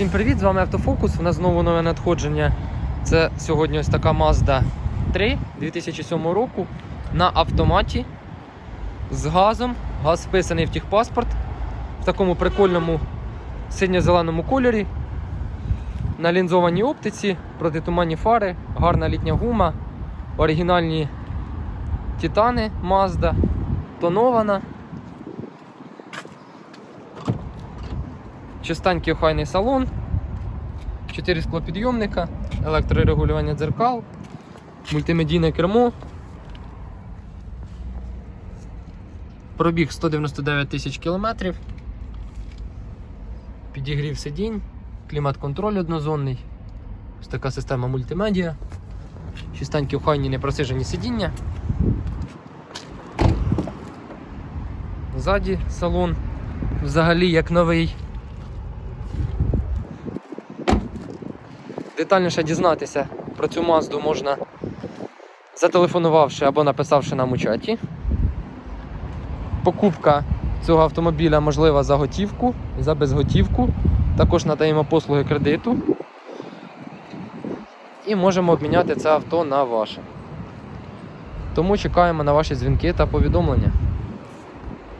Всім привіт! З вами Автофокус. У нас знову нове надходження. Це сьогодні ось така Mazda 3 2007 року на автоматі з газом. Газ вписаний в техпаспорт в такому прикольному синьо-зеленому кольорі. На лінзованій оптиці, протитуманні фари, гарна літня гума, оригінальні титани Mazda, тонована. Чистенький охайний салон, 4 склопідйомника, електрорегулювання дзеркал, мультимедійне кермо. Пробіг 199 тисяч кілометрів. Підігрів сидінь, клімат-контроль однозонний. Ось така система мультимедіа. Чистенькі охайні непросижені сидіння. Ззаді салон взагалі як новий. Детальніше дізнатися про цю мазду можна зателефонувавши або написавши нам у чаті. Покупка цього автомобіля можлива за готівку, за безготівку. Також надаємо послуги кредиту. І можемо обміняти це авто на ваше. Тому чекаємо на ваші дзвінки та повідомлення.